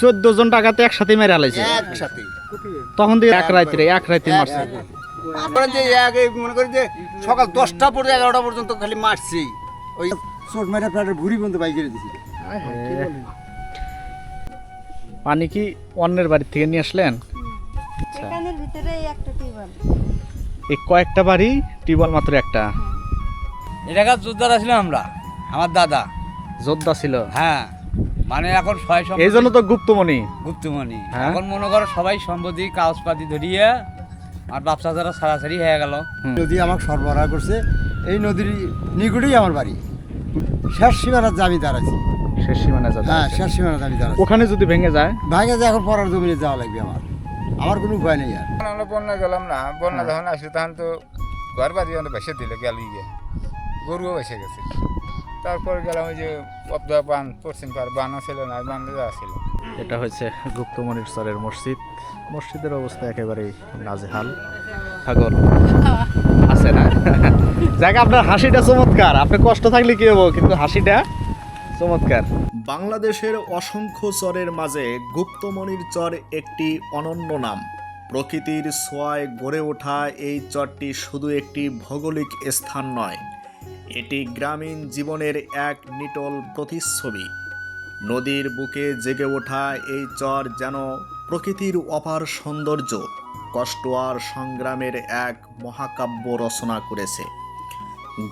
চোদ্দ জন টাকাতে একসাথে মেরে আলাইছে। একসাথে। তখন দিয়ে এক রাত্রে এক রাত্রে মারছে। মনে যে এক মনে করি যে সকাল দশটা পর্যন্ত এগারোটা পর্যন্ত খালি মারছি ওই চোট মেরে প্রাণের ভুড়ি বন্ধু বাইক করে দিছি পানি কি অন্যের বাড়ি থেকে নিয়ে আসলেন? ভিতরে এই একটা টিউবওয়েল। এই কয়েকটা বাড়ি টিউবওয়েল মাত্র একটা? এলাকার যোদ্ধারা ছিলাম আমরা? আমার দাদা। যোদ্ধা ছিল? হ্যাঁ। মানে এখন ছয় সম্পত্তি এই জন্য তো গুপ্তমণি। গুপ্তমণি। হ্যাঁ। এখন মনে করো সবাই সম্পত্তি কাগজপাতি ধরিয়ে আর ব্যবসা যারা সারাসারি হয়ে গেল। নদী আমাকে সরবরাহ করছে। এই নদীর নিকটেই আমার বাড়ি। শেষ সীমানার জমিদার আছে। শেষ সীমানা যাবে হ্যাঁ শেষ সীমানার জমিদার আছে। ওখানে যদি ভেঙে যায়? ভাঙে যায় এখন পরার জমিনে যাওয়া লাগবে আমার। আমার কোনো উপায় নেই আর। আমরা বন্যা গেলাম না। বন্যা যখন আসলো তখন তো ঘর বাড়ি আমাদের ভেসে দিল গেল গিয়ে। গরুও ভেসে গেছে। তারপর গেলাম ওই যে পদ্মা বান পশ্চিম পার বানও ছিল না যাওয়া ছিল। এটা হচ্ছে গুপ্তমণির চরের মসজিদ। মসজিদের অবস্থা একেবারেই নাজেহাল। ছাগল আছে না? যাক আপনার হাসিটা চমৎকার। আপনি কষ্ট থাকলে কি হব কিন্তু হাসিটা চমৎকার। বাংলাদেশের অসংখ্য চরের মাঝে গুপ্তমণির চর একটি অনন্য নাম। প্রকৃতির ছোঁয়ায় গড়ে ওঠা এই চরটি শুধু একটি ভৌগোলিক স্থান নয় এটি গ্রামীণ জীবনের এক নিটল প্রতিচ্ছবি। নদীর বুকে জেগে ওঠা এই চর যেন প্রকৃতির অপার সৌন্দর্য, কষ্ট আর সংগ্রামের এক মহাকাব্য রচনা করেছে।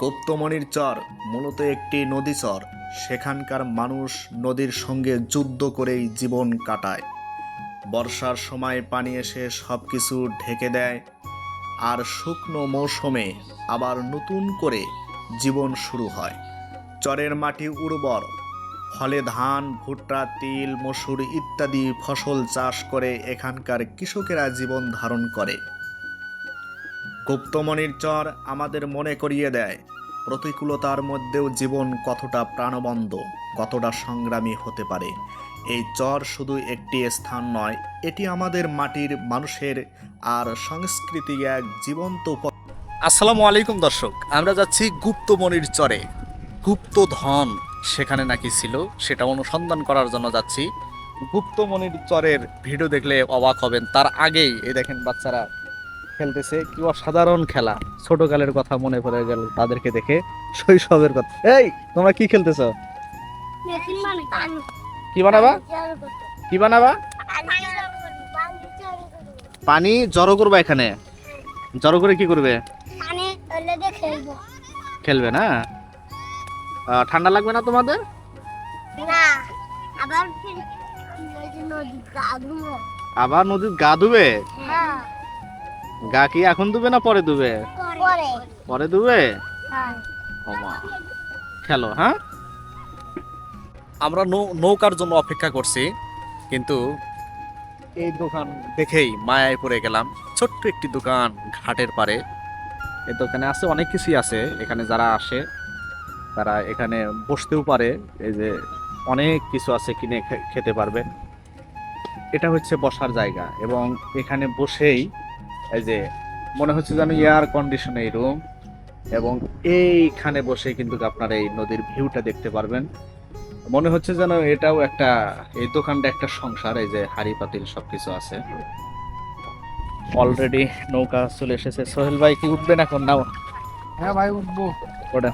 গুপ্তমণির চর মূলত একটি নদী চর, সেখানকার মানুষ নদীর সঙ্গে যুদ্ধ করেই জীবন কাটায়। বর্ষার সময় পানি এসে সব কিছু ঢেকে দেয়, আর শুকনো মৌসুমে আবার নতুন করে জীবন শুরু হয়। চরের মাটি উর্বর, ফলে ধান, ভুট্টা, তিল, মসুর ইত্যাদি ফসল চাষ করে এখানকার কৃষকেরা জীবন ধারণ করে। গুপ্তমণির চর আমাদের মনে করিয়ে দেয়, প্রতিকূলতার মধ্যেও জীবন কতটা প্রাণবন্ত, কতটা সংগ্রামী হতে পারে। এই চর শুধু একটি স্থান নয়, এটি আমাদের মাটির মানুষের আর সংস্কৃতি এক জীবন্ত আসসালামু আলাইকুম, দর্শক। আমরা যাচ্ছি গুপ্তমণির চরে। গুপ্ত ধন সেখানে নাকি ছিল, সেটা অনুসন্ধান করার জন্য যাচ্ছি। গুপ্তমণির চরের ভিডিও দেখলে অবাক হবেন। তার আগেই, এই দেখেন বাচ্চারা খেলতেছে, কি অসাধারণ খেলা। ছোটকালের কথা মনে পড়ে গেল তাদেরকে দেখে। শৈশবের কথা। এই, তোমরা কি খেলতেছ? কি বানাবা? কি বানাবা? পানি জড়ো করবা এখানে। জড়ো করে কি করবে? খেলব। খেলবে না? ঠান্ডা লাগবে না তোমাদের? না আবার আবার নদীর গা ধুবে? হ্যাঁ। গা কি এখন ধুবে না পরে ধুবে? পরে। পরে ধুবে? হ্যাঁ। খেলো হ্যাঁ? আমরা নৌ- নৌকার জন্য অপেক্ষা করছি কিন্তু এই দোকান দেখেই মায়ায় পড়ে গেলাম। ছোট্ট একটি দোকান ঘাটের পারে এই দোকানে আছে, অনেক কিছুই আছে। এখানে যারা আসে, তারা এখানে বসতেও পারে। এই যে অনেক কিছু আছে কিনে খেতে পারবে। এটা হচ্ছে বসার জায়গা এবং এখানে বসেই এই যে মনে হচ্ছে যেন এয়ার কন্ডিশন এই রুম এবং এইখানে বসে কিন্তু আপনারা এই নদীর ভিউটা দেখতে পারবেন। মনে হচ্ছে যেন এটাও একটা, এই দোকানটা একটা সংসার, এই যে হাড়ি পাতিল সবকিছু আছে। অলরেডি নৌকা চলে এসেছে। সোহেল ভাই কি উঠবেন এখন নাও হ্যাঁ ভাই উঠবো। ওটা।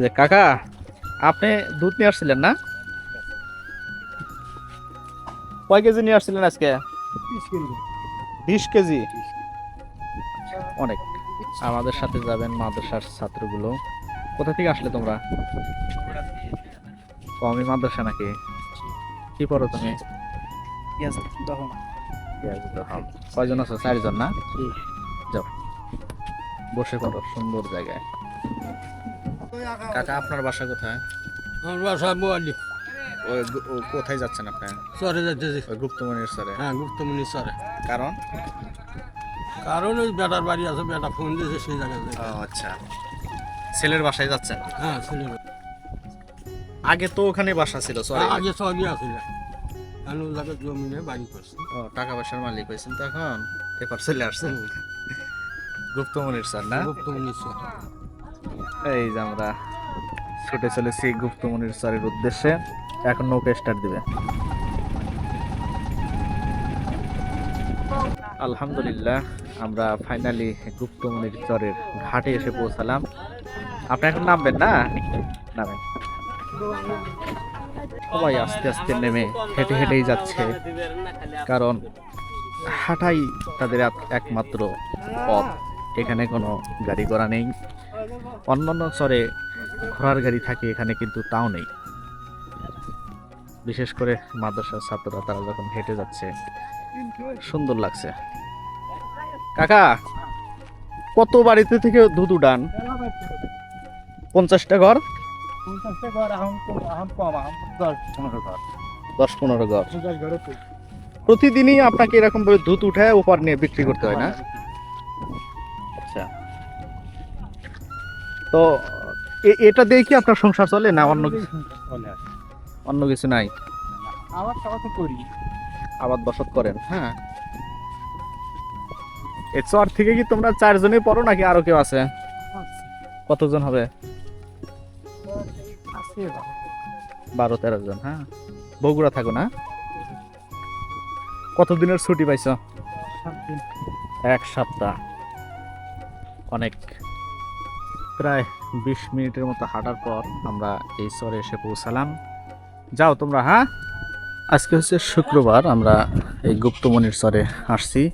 যে কাকা আপনি দুধ নিয়ে আসছিলেন না? কয় কেজি নিয়ে আসছিলেন আজকে? বিশ কেজি। অনেক। আমাদের সাথে যাবেন মাদ্রাসার ছাত্রগুলো। কোথা থেকে আসলে তোমরা? কমই মাদ্রাসা নাকি? কি পড়ো তুমি? কয়জন আছো? চারজন না? যাও। বসে পড়ো সুন্দর জায়গায়। কাকা আপনার বাসা কোথায়? আমার বাসা মোয়ালি কোথায় যাচ্ছেন আপনি? চরে যাইতেছি। গুপ্তমণির স্যারে হ্যাঁ গুপ্তমণি চরে। কারণ? কারণ ওই বেটার বাড়ি আছে বেটা ফোন দিয়েছে সেই জায়গায় আচ্ছা। ছেলের বাসায় যাচ্ছেন? হ্যাঁ ছেলে আগে তো ওখানে বাসা ছিল সরি আগে চরে আসলে। এখন ওই জমি নিয়ে বাড়ি করছে। ও টাকা পয়সার মালিক হয়েছেন তো এখন? এবার চলে আসছেন। গুপ্তমণির স্যার না? গুপ্তমণি চর এই যে আমরা ছুটে চলেছি গুপ্তমণির স্যারের উদ্দেশ্যে। এখন নৌকা স্টার্ট দিবে। আলহামদুলিল্লাহ আমরা ফাইনালি গুপ্তমনির চরের ঘাটে এসে পৌঁছালাম। আপনি এখন নামবেন না? নামেন। সবাই আস্তে আস্তে নেমে হেঁটে হেঁটেই যাচ্ছে। কারণ হাঁটাই তাদের এক- একমাত্র পথ। এখানে কোনো গাড়ি ঘোড়া নেই। অন্যান্য চরে ঘোড়ার গাড়ি থাকে, এখানে কিন্তু তাও নেই। বিশেষ করে মাদ্রাসার ছাত্ররা তারা যখন হেঁটে যাচ্ছে, সুন্দর লাগছে। কাকা, কত বাড়িতে থেকে দুধ উডান পঞ্চাশটা ঘর? দশ পনেরো ঘর। প্রতিদিনই আপনাকে এরকম ভাবে দুধ উঠায় ওপার নিয়ে বিক্রি করতে হয় না? আচ্ছা। তো এটা দিয়ে কি আপনার সংসার চলে না অন্য কিছু? অন্য কিছু নাই? সবাই করি। আবাদ বসত করেন হ্যাঁ। এ চর থেকে কি তোমরা চারজনই পড়ো নাকি আরও কেউ আছে। কতজন হবে? বারো তেরো জন হ্যাঁ? বগুড়া থাকো না? কতদিনের ছুটি পাইছ? এক সপ্তাহ। অনেক। প্রায় বিশ মিনিটের মতো হাঁটার পর আমরা এই চরে এসে পৌঁছালাম। যাও তোমরা হ্যাঁ? আজকে হচ্ছে শুক্রবার, আমরা এই গুপ্তমনির চরে আসছি।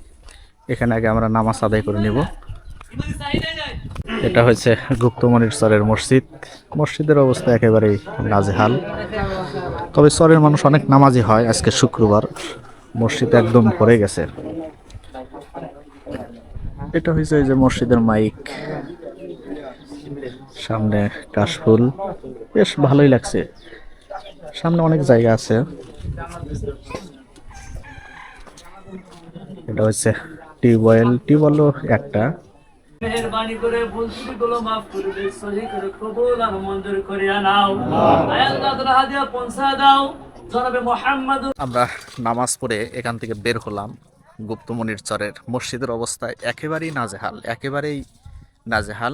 এখানে আগে আমরা নামাজ আদায় করে নিব। এটা হচ্ছে গুপ্তমনির চরের মসজিদ। মসজিদের অবস্থা একেবারেই নাজেহাল। তবে চরের মানুষ অনেক নামাজি হয় আজকে শুক্রবার। মসজিদ একদম ভরে গেছে। এটা হয়েছে যে মসজিদের মাইক। সামনে কাশফুল বেশ ভালোই লাগছে। সামনে অনেক জায়গা আছে। এটা হচ্ছে টিউবওয়েল। টিউবওয়েলও একটা। মেহরবানি করে ত্রুটিগুলো মাফ করে দিও সহি করে কবুল আর মঞ্জুর করে নাও আয় হাদিয়া পৌঁছা দাও জনাবে মুহাম্মদ। আমরা নামাজ পড়ে এখান থেকে বের হলাম গুপ্তমনির চরের। মসজিদের অবস্থা একেবারেই নাজেহাল একেবারেই নাজেহাল।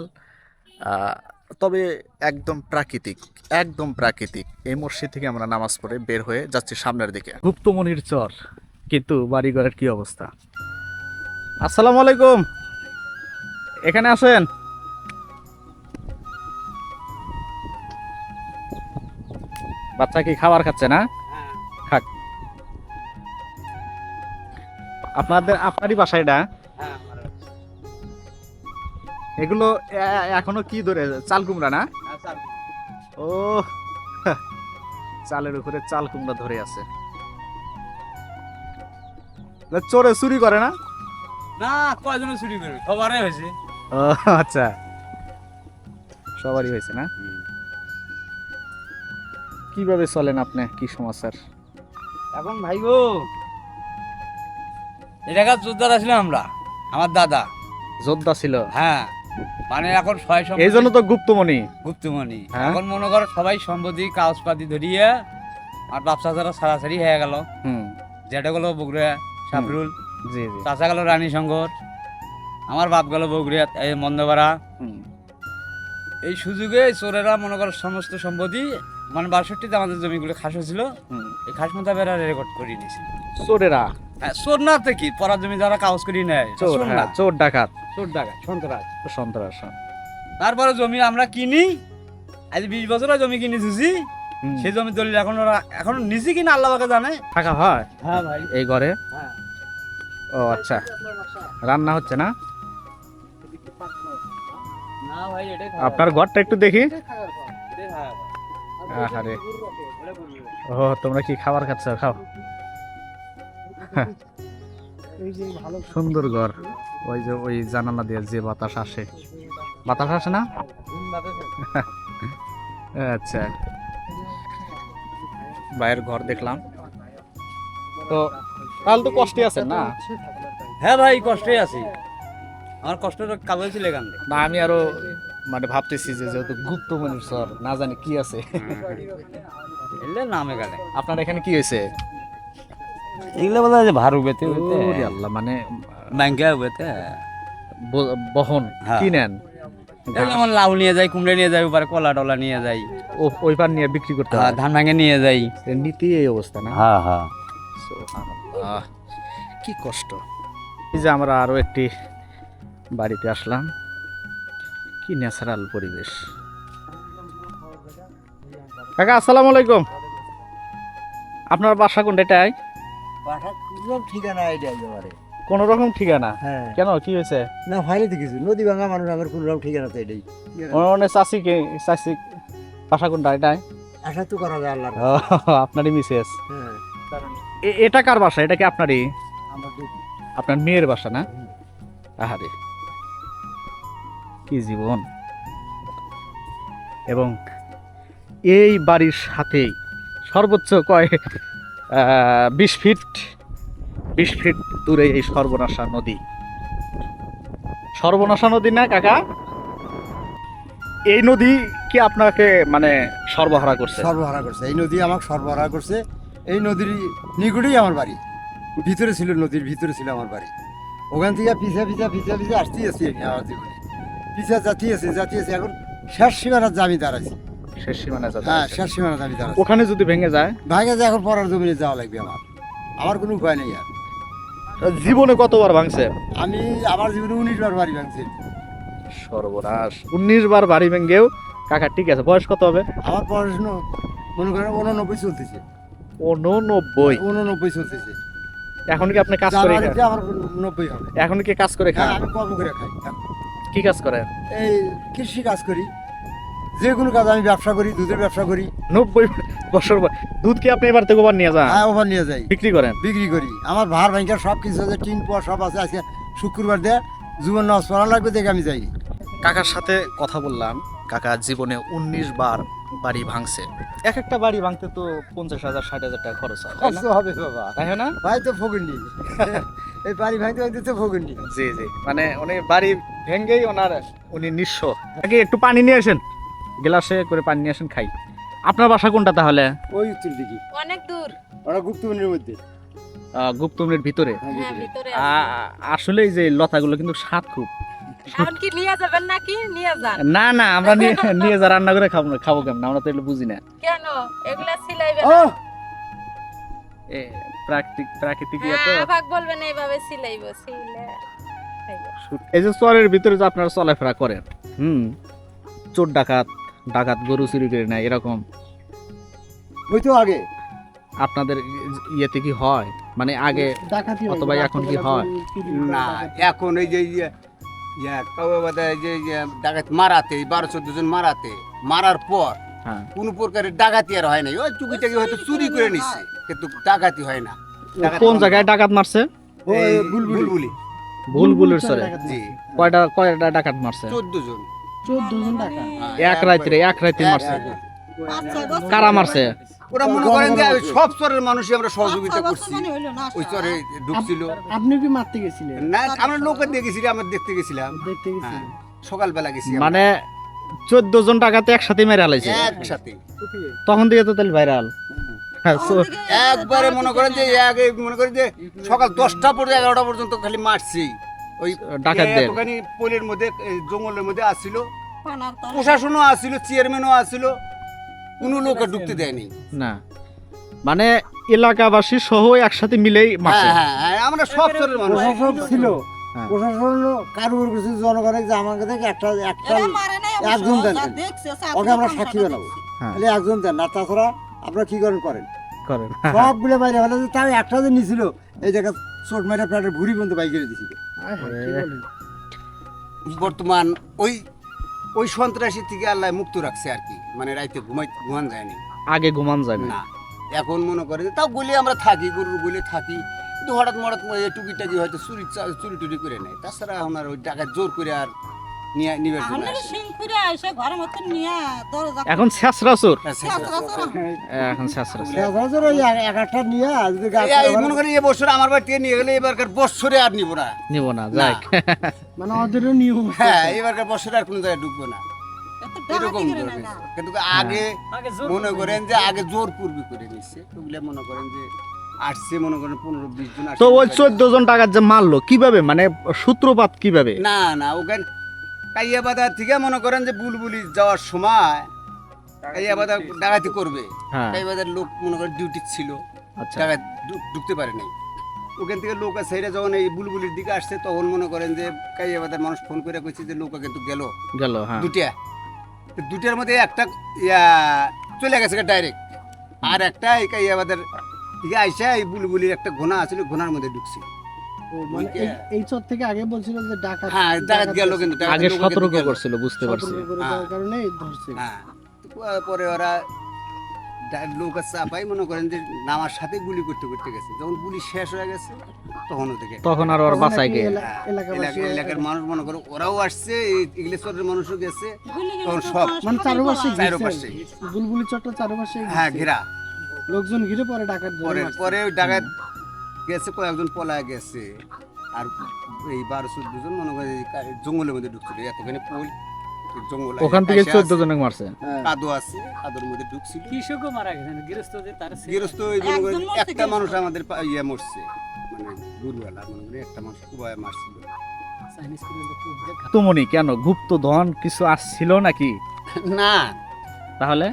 তবে একদম প্রাকৃতিক একদম প্রাকৃতিক। এই মসজিদ থেকে আমরা নামাজ পড়ে বের হয়ে যাচ্ছি সামনের দিকে। গুপ্তমনির চর কিন্তু বাড়িঘরের কি অবস্থা? আসসালামু আলাইকুম। এখানে আসেন। বাচ্চা কি খাবার খাচ্ছে না? খাক। আপনাদের আপনারই বাসা এটা? এগুলো এখনও কি ধরে? চাল কুমড়া না? ও চালের উপরে চাল কুমড়া ধরে আছে। চোরে চুরি করে না? না কয়জনে চুরি করবে সবারই হয়েছে। ও আচ্ছা। সবারই হয়েছে না? কীভাবে চলেন আপনি? কি সমাচার এখন ভাই গো যোদ্ধার আসলে আমরা? আমার দাদা। যোদ্ধা ছিল? হ্যাঁ মানে এখন ছয় এই জন্য তো গুপ্তমণি। গুপ্তমণি। হ্যাঁ? এখন মনে করো সবাই সম্পত্তি কাগজপাতি ধরিয়ে আর ব্যবসা যারা সারাসারি হয়ে গেল। হুম। যেটা গেলো বগুড়া সাবরুল। জি জি। চাচা গেল রানী শঙ্কর। আমার বাপ গেল বগুড়িয়া এই মন্দপাড়া হুম। এই সুযোগে চোরেরা মনে করো সমস্ত সম্পত্তি মানে বাষট্টিতে আমাদের জমিগুলো খাস হয়েছিল। এই খাস মোতাবেরা রেকর্ড করে নিয়েছিল। চোরেরা? হ্যাঁ, চোর না তো কি? পরার জমি যারা কাগজ করে নেয় চোর চোর হ্যাঁ না। চোর ডাকাত। সন্ত্রাস। সন্ত্রাস তারপরে জমি আমরা কিনি আজ বিশ বছর জমি কিনে দিছি। সেই জমি দলিল এখন ওরা এখন নিচে কিনা আল্লাহ পাকে জানে। থাকা হয়? হ্যাঁ ভাই। এই ঘরে? হ্যাঁ। ও আচ্ছা। রান্না হচ্ছে না? আপনার ঘরটা একটু দেখি। আরে ও তোমরা কি খাবার খাচ্ছ? খাও। হ্যাঁ। সুন্দর ঘর। ওই যে ওই জানালা দিয়ে যে বাতাস আসে। বাতাস আসে না? আচ্ছা। বাইরের ঘর দেখলাম। তো তাহলে তো কষ্টে আছেন না? হ্যাঁ ভাই কষ্টে আছি। আমার কষ্টটা কাগজ ছিল এখান থেকে। না আমি আরও মানে ভাবতেছি যে যেহেতু গুপ্ত মনুষ্যর না জানি কি আছে। এলে নামে গেলে আপনার এখানে কি হয়েছে? এগুলো বলা যে ভারু বেতে ওরে আল্লাহ মানে ব্যাংকে বেতে বহন হ্যাঁ। কি নেন? যেমন লাউ নিয়ে যাই কুমড়ে নিয়ে যাই ওপারে কলা টলা নিয়ে যাই। ও- ওই পার নিয়ে বিক্রি করতে হ্যাঁ, হয়? ধান ভাঙে নিয়ে যাই। নীতি এই অবস্থা না? হ্যাঁ হ্যাঁ। কি কষ্ট। এই যে আমরা আরও একটি বাড়িতে আসলাম। কি ন্যাচারাল পরিবেশ। কাকা আসসালামু আলাইকুম। আপনার বাসা কোনটা এটাই বাসা ঠিকানা কোন রকম ঠিকানা? হ্যাঁ। কেন কি হয়েছে? না হয়নি তো কিছু। নদী ভাঙা মানুষ আমার কোনো রকম ঠিকানা তো এটাই। মানে চাষি কে চাষি বাসা কোনটা এটাই আশা তো করা যায় আল্লাহর ও, আপনারই মিসেস। হ্যাঁ। এটা কার বাসা? এটা কি আপনারই? আপনার মেয়ের বাসা না? আহারে। কি জীবন? এবং এই বাড়ির সাথেই সর্বোচ্চ কয় বিশ ফিট বিশ ফিট দূরে এই সর্বনাশা নদী। সর্বনাশা নদী না, কাকা? এই নদী কি আপনাকে মানে সর্বহারা করছে? সর্বহারা করছে। এই নদী আমাকে সর্বহারা করছে। এই নদীর নিকটেই আমার বাড়ি। ভিতরে ছিল, নদীর ভিতরে ছিল আমার বাড়ি। ওখান থেকে পিছা পিছা পিছা পিছা আসতেই আমি আমার জীবনে। পিছা যাতি আছে যাতি আছে এখন শেষ সীমানার জামি দাঁড়াইছি শেষ সীমানা যাচ্ছে। হ্যাঁ শেষ সীমানার জামি দাঁড়াইছি ওখানে যদি ভেঙে যায়? ভাঙে যে এখন পড়ার জমিনে যাওয়া লাগবে আমার। আমার কোনো উপায় নেই আর। জীবনে কতবার ভাঙছে? আমি আমার জীবনে উনিশ বার বাড়ি ভাঙছি। সর্বনাশ। উনিশ বার বাড়ি ভেঙ্গেও কাকা ঠিক আছে বয়স কত হবে? আমার পড়াশুনো মনে করেন উননব্বই চলতেছে। উননব্বই উননব্বই চলতেছে। এখন কি আপনি কাজ করে আমার নব্বই হবে। এখন কি কাজ করে হ্যাঁ খান? আমি কর্ম করে খাই। কি কাজ করেন? এই কৃষি কাজ করি। যে কোনো কাজ আমি ব্যবসা করি দুধের ব্যবসা করি। নব্বই বছর দুধ কি আপনি এবার থেকে ওভার নিয়ে যান? হ্যাঁ ওভার নিয়ে যাই। বিক্রি করেন? বিক্রি করি। আমার ভার ব্যাংকের সব কিছু আছে টিন পোয়া সব আছে। আজকে শুক্রবার দিয়ে জীবন নষ্ট পড়া লাগবে দেখে আমি যাই। কাকার সাথে কথা বললাম। কাকা জীবনে উনিশ বার বাড়ি ভাঙছে। এক একটা বাড়ি ভাঙতে তো পঞ্চাশ হাজার ষাট হাজার টাকা খরচ হয়? কষ্ট হবে বাবা। তাই না? ভাই তো ফগুননি এই বাড়ি ভাঙতে ভাঙতে তো ফগুননি জি জি। মানে উনি বাড়ি ভেঙ্গেই ওনার উনি নিঃস্ব। আগে একটু পানি নিয়ে আসেন। গ্লাসে করে পানি নিয়ে আসেন খাই। আপনার বাসা কোনটা তাহলে? ওই উত্তর দিকে। অনেক দূর। ওরা গুপ্তমনির মধ্যে। আহ, গুপ্তমনির ভিতরে? হ্যাঁ, হ্যাঁ আসলে এই যে লতাগুলো কিন্তু স্বাদ খুব। এখন কি নিয়ে যাবেন নাকি? নিয়ে যান। না না আমরা নিয়ে যা রান্না করে খাব না খাব কেমন? আমরা তো এগুলো বুঝি না। কেন? এগুলা সিলাইবে ও! এ, প্রাকৃতিক প্রাকৃতিক ইয়ে তো। হ্যাঁ আভাগ বলবেন এইভাবে সিলাইব সিলে এই যে চরের ভিতরে যে আপনারা চলাফেরা করেন হুম? চোর ডাকাত ডাকাত গরু চুরি করে নেয় এরকম। ওই তো আগে। আপনাদের ইয়েতে কি হয়? মানে আগে অথবা এখন কি হয়? না এখন এই যে ডাকাত মারাতে বারো চোদ্দ জন মারাতে মারার পর কোন প্রকারের ডাকাতি আর হয় নাই। ওই টুকিটাকি হয়তো চুরি করে নিচ্ছে কিন্তু ডাকাতি হয় না। কোন জায়গায় ডাকাত মারছে? বুলবুলি। বুলবুলের সরে কয়টা কয়টা ডাকাত মারছে? চোদ্দ জন। এক রাত্রে এক রাত্রে মারছে। কারা মারছে? ওরা মনে করেন যে সব চরের মানুষই আমরা সহযোগিতা করছি। ওই চরে ঢুকছিল। আপনি কি মারতে গেছিলেন? না আমরা লোকের দিয়ে গেছিলাম আমরা দেখতে গেছিলাম। দেখতে হ্যাঁ, সকালবেলা গেছি মানে চোদ্দ জন ডাকাতে একসাথে মেরে আলাইছে? একসাথে। তখন থেকে তো তাহলে ভাইরাল একবারে মনে করেন যে এই মনে করেন যে সকাল দশটা পর্যন্ত এগারোটা পর্যন্ত খালি মারছি। ওই ডাকাতদের। ওখানে পোলের মধ্যে জঙ্গলের মধ্যে আসছিল। প্রশাসনও আসছিল চেয়ারম্যানও আসছিল। কোনো লোক আর ঢুকতে দেয়নি। না। মানে এলাকাবাসী সহ একসাথে মিলেই মারছে। হ্যাঁ হ্যাঁ হ্যাঁ, আমরা সব চরের মানুষ। প্রশাসক ছিল। হ্যাঁ। প্রশাসন কারোর কিছু জনগণের যে আমাকে থেকে একটা একটা একজন দেন। ওকে আমরা সাক্ষী বানাবো হ্যাঁ। তাহলে একজন দেন না তাছাড়া আপনারা কি করেন করেন। করেন। সবগুলো বাইরে ফেলে যে তাও একটা যে নিছিল এই জায়গা চোট মেরে প্লেটের ভুড়ি পর্যন্ত বাইকে দিছিল বর্তমান ওই ওই সন্ত্রাসী থেকে আল্লাহ মুক্ত রাখছে আর কি। মানে রাইতে ঘুমাই ঘুমান যায়নি আগে ঘুমান যায় না। এখন মনে করে তাও গুলি আমরা থাকি গরুর গুলি থাকি। কিন্তু হঠাৎ মঠাৎ টুকি টাকি হয়তো চুরি চুরি টুরি করে নেয়। তাছাড়া এখন আর ওই টাকা জোর করে আর নিয়ে। এখন শেষরা চোর হ্যাঁ। এখন শেষরা চোর সচরাচর ওই এক- এক একটা নিয়ে মনে করেন এই বছর আমার বাড়ি থেকে নিয়ে গেলে এবারকার বছরে আর নিব না। নিব না যাক। মানে ওদেরও নিয়ম হ্যাঁ এবারকার বছরে আর কোনো জায়গায় ঢুকবো না। এরকম কিন্তু আগে আগে মনে করেন যে আগে জোর পূর্বি করে নিচ্ছে ওগুলো মনে করেন যে আসছে মনে করেন পনেরো বিশ জন তো ওই চোদ্দ জন টাকার যে মারলো কীভাবে? মানে সূত্রপাত কীভাবে? না না ওখানে কাইয়া বাজার থেকে মনে করেন যে বুলবুলি যাওয়ার সময় এই আবার ডাকাতি করবে। হ্যাঁ। এই লোক মনে করে ডিউটি ছিল। আচ্ছা। ডাকাত ঢুকতে পারে নাই। ওখান থেকে লোক সেইটা যখন এই বুলবুলির দিকে আসছে তখন মনে করেন যে কাইয়া বাজার মানুষ ফোন করে কইছে যে লোক কিন্তু গেল। গেল হ্যাঁ। দুটা দুটার মধ্যে একটা ইয়া চলে গেছে ডাইরেক্ট আর একটা এই কাইয়া বাজার দিকে আইসা এই বুলবুলির একটা ঘোনা আছিল ঘোনার মধ্যে ঢুকছে। মানে এই- চর থেকে আগে বলছিল যে ডাকাত হ্যাঁ ডাকাত গেল কিন্তু আগে সতর্ক করছিল বুঝতে পারছি। সতর্ক কারণে ধরছে। হ্যাঁ। পরে ওরা ডা- চাপাই মনে করেন যে নামার সাথে গুলি করতে করতে গেছে। যখন গুলি শেষ হয়ে গেছে তখন ওদিকে তখন আর ওর তখন বাসায় নাকি গিয়ে এলা- এলাকাবাসী এলাকার মানুষ মনে করো ওরাও আসছে ইংলিশের মানুষও গেছে তখন সব মানে চারপাশে চারপাশে। বুলবুলি চরটা চারপাশে হ্যাঁ ঘেরা। লোকজন ঘিরে পরে ডাকাত পরে পরে ওই ডাকাত গেছে কয়েকজন পলায় গেছে। আর এই বারো চোদ্দ জন মনে করে জঙ্গলের মধ্যে ঢুকছিল। এতখানি পোল জঙ্গল ওখান থেকে চোদ্দ জনক মারছে। হ্যাঁ। কাদো আছে কাদোর মধ্যে ঢুকছিল। কৃষকও মারা গেছেন গৃহস্থদের তার গৃহস্থ একটা মানুষ আমাদের ইয়ে মরছে মানে দুর্বেলা মনে একটা মানুষ মারছিল। গুপ্তমণি কেন? গুপ্ত ধন কিছু আসছিল নাকি? না। তাহলে?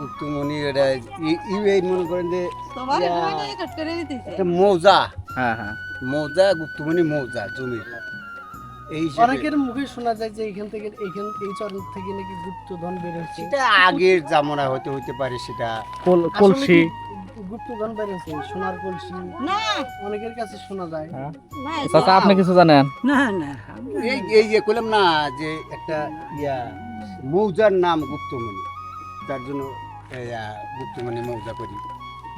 মুক্তমণি এটা ই- ই- মনে করেন যে একটা মৌজা। হ্যাঁ হ্যাঁ। মৌজা গুপ্তমণি মৌজা জমি এই অনেকের মুখে শোনা যায় যে এইখান থেকে এইখান এই চর থেকে নাকি গুপ্তধন বের হচ্ছে সেটা আগের জামরা হতে হতে পারে সেটা। কলসি। গুপ্তধন বের হচ্ছে সোনার কলসি। না। অনেকের কাছে শোনা যায়। চাচা আপনি কিছু জানেন? না না এই এই যে কইলাম না যে একটা ইয়া মৌজার নাম গুপ্তমণি। তার জন্য গুপ্তমণি মৌজা করি।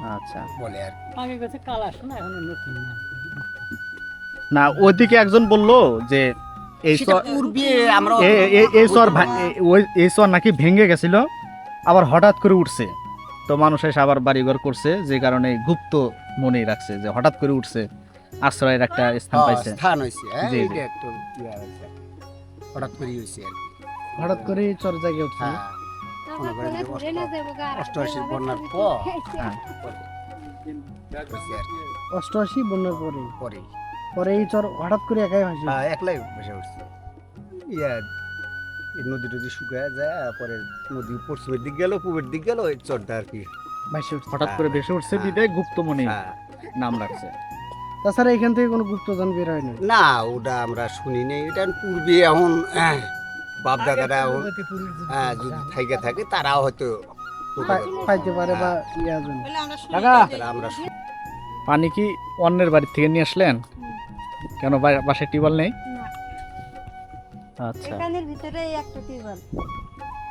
আচ্ছা। বলে আর আগে গেছে কালা শোনা এখন নতুন না। ওইদিকে একজন বলল যে এই চর- আমরা এ- এ- এই চর ভা- এ- ওই এই চর নাকি ভেঙে গেছিল আবার হঠাৎ করে উঠছে। তো মানুষ এসে আবার বাড়িঘর করছে যে কারণে গুপ্ত মনে রাখছে যে হঠাৎ করে উঠছে আশ্রয়ের একটা স্থান হ্যাঁ, পাইছে। স্থান হয়েছে হ্যাঁ হঠাৎ করে হঠাৎ করে চর জাগে উঠছে। হ্যাঁ মনে করেন যে অষ্ট- অষ্টআশির বন্যার পর? হ্যাঁ। অষ্টআশি বন্যার পরে? পরে। পরে এই চর হঠাৎ করে একাই হ্যাঁ একলাই বসে উঠছে ইয়া নদী টদী শুকায় যায় পরে নদী পশ্চিমের দিক গেল পূবের দিক গেল ওই চরটা আর কি। ভাসি হঠাৎ করে ভেসে উঠছে হ্যাঁ। বিদায় গুপ্তমণি হ্যাঁ। নাম রাখছে। তাছাড়া এখান থেকে কোনো গুপ্তধন বের হয়নি না ওটা আমরা শুনি নাই। এটা পূর্বে এখন বাপ দাদারা এখন হ্যাঁ যদি থাকে। থাকে তারাও হয়তো পাইতে পারে বা ইয়া আমরা পানি কি অন্যের বাড়ি থেকে নিয়ে আসলেন? কেন বা- বাসায় টিউবওয়েল নেই? আচ্ছা। ভিতরে একটা টিউবওয়েল।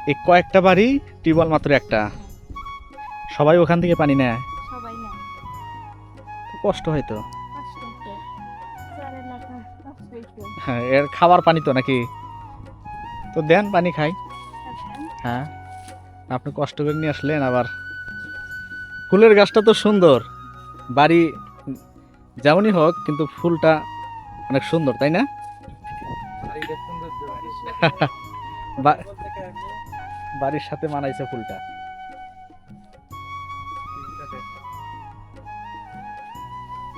এই কয়েকটা বাড়ি টিউবওয়েল মাত্র একটা। সবাই ওখান থেকে পানি নেয়? সবাই না কষ্ট হয় তো? কষ্ট হচ্ছে চার এলাকা কষ্ট হচ্ছে হ্যাঁ এর খাবার পানি তো নাকি? তো দেন পানি খাই। হ্যাঁ। আপনি কষ্ট করে নিয়ে আসলেন আবার। ফুলের গাছটা তো সুন্দর। বাড়ি যেমনই হোক কিন্তু ফুলটা অনেক সুন্দর তাই না? বা- বাড়ির সাথে মানাইছে ফুলটা।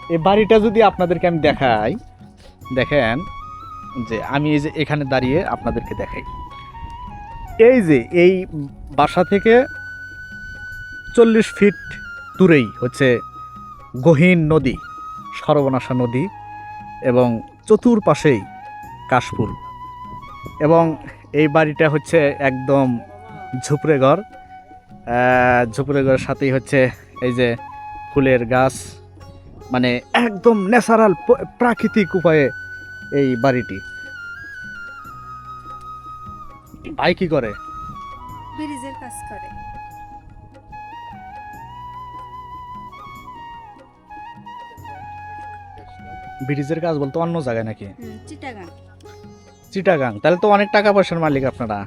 এই বাড়িটা যদি আপনাদেরকে আমি দেখাই দেখেন যে আমি এই যে এখানে দাঁড়িয়ে আপনাদেরকে দেখাই। এই যে এই বাসা থেকে চল্লিশ ফিট দূরেই হচ্ছে গহীন নদী, সর্বনাশা নদী এবং চতুর্পাশেই কাশফুল। এবং এই বাড়িটা হচ্ছে একদম ঝুপড়ে ঘর। ঝুপড়ে ঘরের সাথেই হচ্ছে এই যে ফুলের গাছ। মানে একদম ন্যাচারাল প্রাকৃতিক উপায়ে এই বাড়িটি। ভাই কি করে? ব্রিজের কাজ করে। ব্রিজের কাজ বলতে অন্য জায়গায় নাকি? চিটাগাং। চিটাগাং। তাহলে তো অনেক টাকা পয়সার মালিক আপনারা।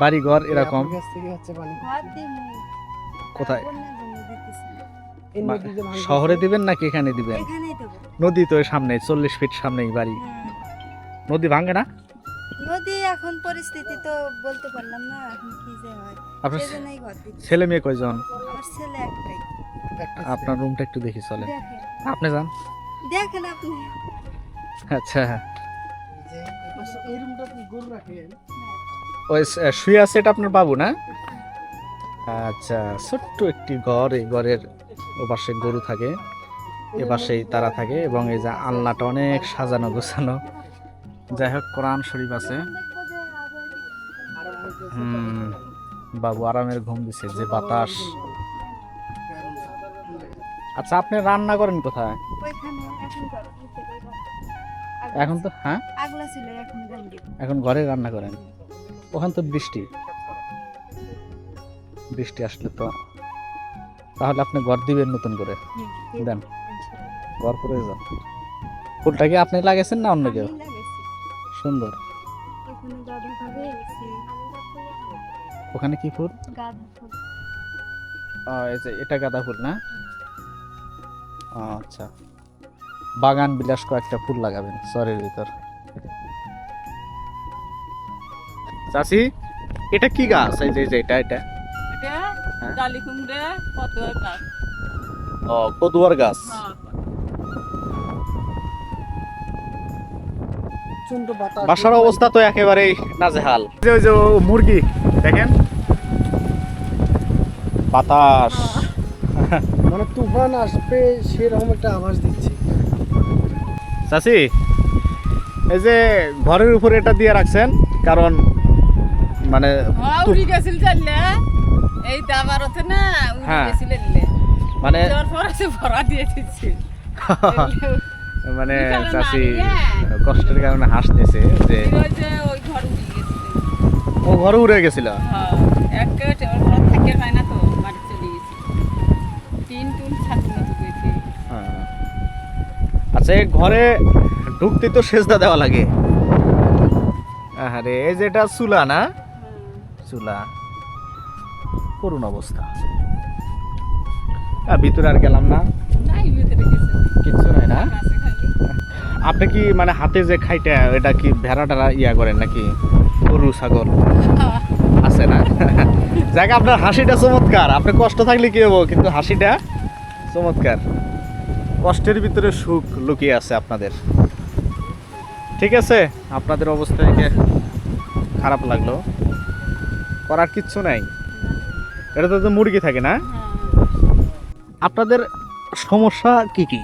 বাড়ি ঘর এরকম। কোথায়? শহরে দিবেন নাকি এখানে দিবেন? নদী তো সামনে চল্লিশ ফিট সামনেই বাড়ি। নদী ভাঙে না? নদী এখন পরিস্থিতি তো বলতে পারলাম না এখন কি যে হয়। আপনার ছেলে মেয়ে কয়জন? আমার ছেলে একটাই। আপনার রুমটা একটু দেখি চলে আপনি যান। দেখেন আপনি। আচ্ছা। ওই শুয়ে আছে এটা আপনার বাবু না? আচ্ছা ছোট্ট একটি ঘর এই ঘরের ওপাশে গরু থাকে এ পাশেই তারা থাকে এবং এই যে আলনাটা অনেক সাজানো গোছানো। যাই হোক কোরআন শরীফ আছে। হুম বাবু আরামের ঘুম দিছে যে বাতাস। আচ্ছা আপনি রান্না করেন কোথায়? এখন তো হ্যাঁ? এখন ঘরে রান্না করেন? ওখান তো বৃষ্টি। বৃষ্টি আসলে তো তাহলে আপনি ঘর দিবেন নতুন করে। দেন। ঘর করে যান। ফুলটা কি আপনি লাগাইছেন না অন্য কেউ? সুন্দর। ওখানে কি ফুল? গাঁদা এই যে এটা গাঁদা ফুল না? আচ্ছা। বাগান বিলাস কয়েকটা ফুল লাগাবেন সরের ভিতর। চাষি এটা কি গাছ? এই যে এটা এটা? ডালি কুমড়ে কত গাছ। ও কদুয়ার গাছ। বাসার অবস্থা তো একেবারেই নাজেহাল। যে ওই যে মুরগি দেখেন? বাতাস। মানে তুফান আসবে সেরকম একটা আভাস দিচ্ছে। চাচি এই যে ঘরের উপরে এটা দিয়ে রাখছেন কারণ মানে গেছিল জানলে। এই তো আবার হতে না হ্যাঁ। মানে জ্বর পড়াছে ভরা দিয়ে দিচ্ছি মানে আমি, হ্যাঁ। কষ্টের কারণে হাসতেছে যে ও ঘরে উড়ে গেছিল? হ্যাঁ। আচ্ছা এই ঘরে ঢুকতে তো সেজদা দেওয়া লাগে। আরে এই যেটা চুলা না? চুলা। করুণ অবস্থা। ভিতরে আর গেলাম না? কিচ্ছু নাই না? আপনি কি মানে হাতে যে খাইটা এটা কি ভেড়া টেরা ইয়া করেন নাকি? গরু ছাগল? আছে না? যাক আপনার হাসিটা চমৎকার। আপনি কষ্ট থাকলে কি হব? কিন্তু হাসিটা চমৎকার। কষ্টের ভিতরে সুখ লুকিয়ে আছে আপনাদের। ঠিক আছে? আপনাদের অবস্থা খারাপ লাগল। করার কিচ্ছু নাই। এটা তো মুরগি থাকে না? আপনাদের সমস্যা কি কি?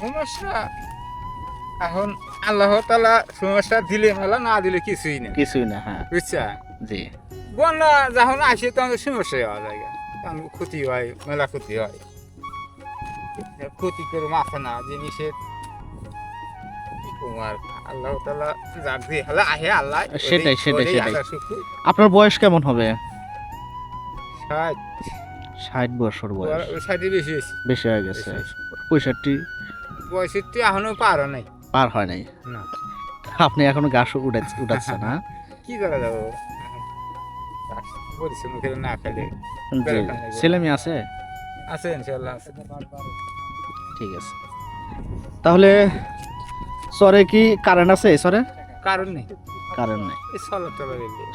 সমস্যা? এখন আল্লাহ তালা সমস্যা দিলে না দিলে কিছুই না। কিছুই না হ্যাঁ। বুঝছা? জি। বন্যা যখন আসে তখন সমস্যা হওয়া যায় তখন ক্ষতি হয় মেলা ক্ষতি হয়। ক্ষতি করে মাথা না জিনিসের আল্লাহ তালা যার দিয়ে হলে আহে আল্লাহ সেটাই, সেটাই, সেটাই। আপনার বয়স কেমন হবে? ষাট। ষাট বছর বয়স। ষাটই বেশি হয়েছে। বেশি হয়ে গেছে। পঁয়ষট্টি? পঁয়ষট্টি এখনও পারো নাই। পার হয় নাই? না। আপনি এখনও গাছ উঠাচ্ছে উঠাচ্ছে না কি করা যাব? পরিশ্রম করে না খেলে। ছেলে মেয়ে আছে? আছে ইনশাল্লাহ আছে। ঠিক আছে। তাহলে সরে কি কারেন্ট আছে সরে কারণ নেই। কারেন্ট নাই।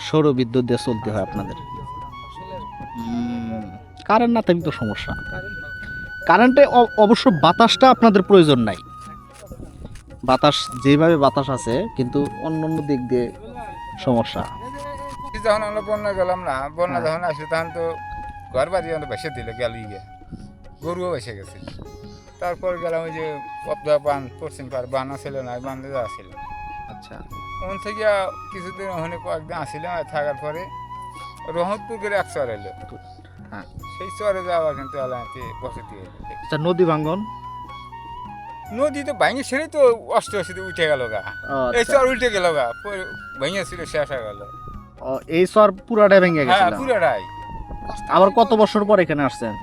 সৌর বিদ্যুৎ দিয়ে চলতে হয় আপনাদের। কারেন্ট না থাকলে তো সমস্যা কারেন্টে অবশ্য বাতাসটা আপনাদের প্রয়োজন নাই। বাতাস যেভাবে বাতাস আছে কিন্তু অন্য অন্য দিক দিয়ে সমস্যা। যখন আমরা বন্যা গেলাম না বন্যা হ্যাঁ। যখন আসলো তখন তো ঘর বাড়ি আমরা বেসে দিল গেল গিয়ে। গরুও বেসে গেছে। তারপর গেলাম ওই যে পদ্মা বান পশ্চিম পার বান ছিল না বান্ধে যাওয়া ছিল। আচ্ছা। ওখান থেকে কিছুদিন ওখানে কয়েকদিন আসছিলাম আর থাকার পরে রহমতপুর করে এক চর এলো। হ্যাঁ। সেই চরে যাওয়া কিন্তু এলাকাতে বসতি আচ্ছা নদী ভাঙ্গন? নদী তো ভাঙে ছেড়ে তো অষ্ট অষ্টে উঠে গেল গা। এই আচ্ছা। চর উল্টে গেল গা ভেঙে ছিল শেষ হয়ে গেল। এই সর পুরাটাই ভেঙে হ্যাঁ গেছিল? পুরোটাই। আবার কত বছর পর এখানে আসছেন?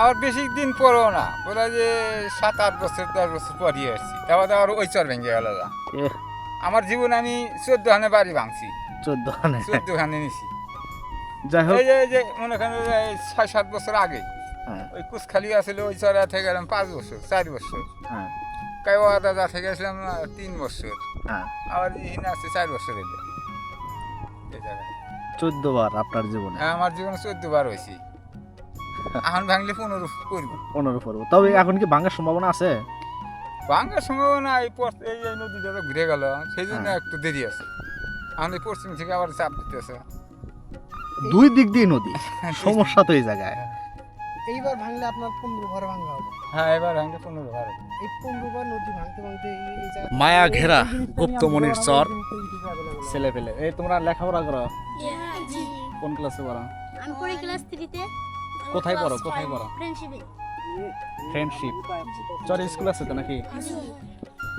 আবার বেশি দিন পরেও না বলে যে সাত আট বছর দশ বছর পরই আসছি। তারপর আবার ওই চর ভেঙে গেল আমার জীবন আমি চোদ্দ খানে বাড়ি ভাঙছি। চোদ্দ খানে চোদ্দ খানে নিছি। যাই হোক। এই যে মনে করেন ছয় সাত বছর আগে হ্যাঁ, ওই কুচখালি আসলে ওই চরা থেকে গেলাম পাঁচ বছর চার বছর। হ্যাঁ, কাইওয়া দাদা থেকে আহ, তিন বছর। হ্যাঁ। আবার এখানে আসছে চার বছর এলে। চোদ্দ বার আপনার জীবনে? হ্যাঁ, আমার জীবনে চোদ্দ বার হয়েছি। এখন ভাঙলে পনেরো করব পনেরো পর্ব তবে এখন কি ভাঙার সম্ভাবনা আছে? ভাঙ্গার সম্ভাবনা এই এই নদীটা তো ঘুরে গেল। সেই জন্য। একটু দেরি আছে। আমাদের পশ্চিম থেকে আবার চাপ দিতেছে। দুই দিক দিয়ে নদী সমস্যা তো এই জায়গায়। এইবার ভাঙলে আপনার পনেরো ঘর ভাঙা হবে। হ্যাঁ এবার ভাঙ্গে পনেরো ভাড়া এই পনেরো বার নদী ভাঙতে ভাঙতে এই- এই জায়গা মায়া ঘেরা গুপ্তমনির চর। ছেলে পেলে। এই তোমরা লেখাপড়া করো? কোন ক্লাসে পড়ো? আমি পড়ি ক্লাস থ্রিতে কোথায় পড়ো? কোথায় পড়ো? ফ্রেন্ডশিপে ফ্রেন্ডশিপ চর স্কুল আছে তো নাকি?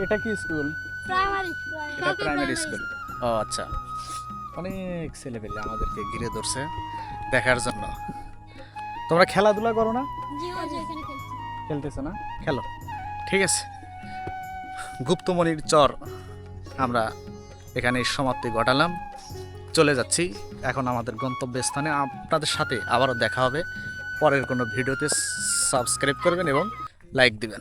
এটা কি স্কুল প্রাইমারি এটা প্রাইমারি স্কুল ও আচ্ছা। অনেক ছেলে পেলে আমাদেরকে ঘিরে ধরছে দেখার জন্য। তোমরা খেলাধুলা করো না? খেলতেছে না? খেলো। ঠিক আছে। গুপ্তমণির চর আমরা এখানে সমাপ্তি ঘটালাম। চলে যাচ্ছি। এখন আমাদের গন্তব্যস্থানে। আপনাদের সাথে আবারও দেখা হবে। পরের কোনো ভিডিওতে সাবস্ক্রাইব করবেন এবং লাইক দিবেন।